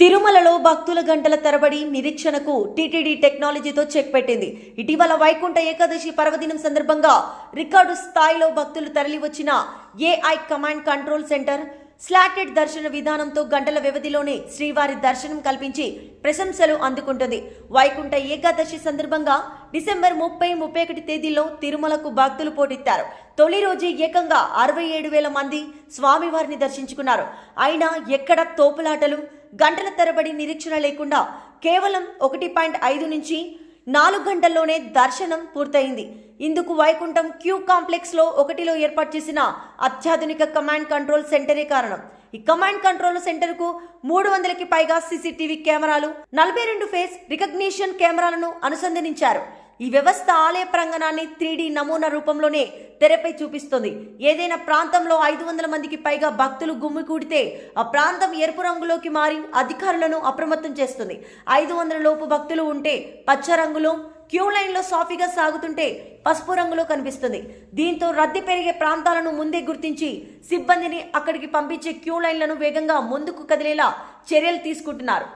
తిరుమలలో భక్తుల గంటల తరబడి నిరీక్షణకు టీటీడీ టెక్నాలజీతో చెక్ పెట్టింది. ఇటీవల వైకుంఠ ఏకాదశి పర్వదినం సందర్భంగా రికార్డు స్థాయిలో భక్తులు తరలివచ్చిన AI command control centre slotted దర్శన విధానంతో గంటల వ్యవధిలోనే శ్రీవారి దర్శనం కల్పించి ప్రశంసలు అందుకుంటుంది. వైకుంఠ ఏకాదశి సందర్భంగా డిసెంబర్ ముప్పై ముప్పై ఒకటి తేదీల్లో తిరుమలకు భక్తులు పోటెత్తారు. తొలి రోజు ఏకంగా అరవై ఏడు వేల మంది స్వామివారిని దర్శించుకున్నారు. అయినా ఎక్కడ తోపులాటలు గంటల తరబడి నిరీక్షణ లేకుండా కేవలం ఒకటి పాయింట్ ఐదు నుంచి నాలుగు గంటల్లోనే దర్శనం పూర్తయింది. ఇందుకు వైకుంఠం క్యూ కాంప్లెక్స్లో ఒకటిలో ఏర్పాటు చేసిన అత్యాధునిక కమాండ్ కంట్రోల్ సెంటరే కారణం. ఈ కమాండ్ కంట్రోల్ సెంటర్కు మూడు వందలకి పైగా సీసీటీవీ కెమెరాలు నలభై రెండు ఫేస్ రికగ్నిషన్ కెమెరాలను అనుసంధానించారు. ఈ వ్యవస్థ ఆలయ ప్రాంగణాన్ని త్రీ నమూనా రూపంలోనే తెరపై చూపిస్తుంది. ఏదైనా ప్రాంతంలో ఐదు వందల మందికి పైగా భక్తులు గుమ్మికూడితే ఆ ప్రాంతం ఎరుపు రంగులోకి మారి అధికారులను అప్రమత్తం చేస్తుంది. ఐదు వందల లోపు భక్తులు ఉంటే పచ్చ రంగులో క్యూ లైన్లో సాఫీగా సాగుతుంటే పసుపు రంగులో కనిపిస్తుంది. దీంతో రద్దీ పెరిగే ప్రాంతాలను ముందే గుర్తించి సిబ్బందిని అక్కడికి పంపించే క్యూ లైన్లను వేగంగా ముందుకు కదిలేలా చర్యలు తీసుకుంటున్నారు.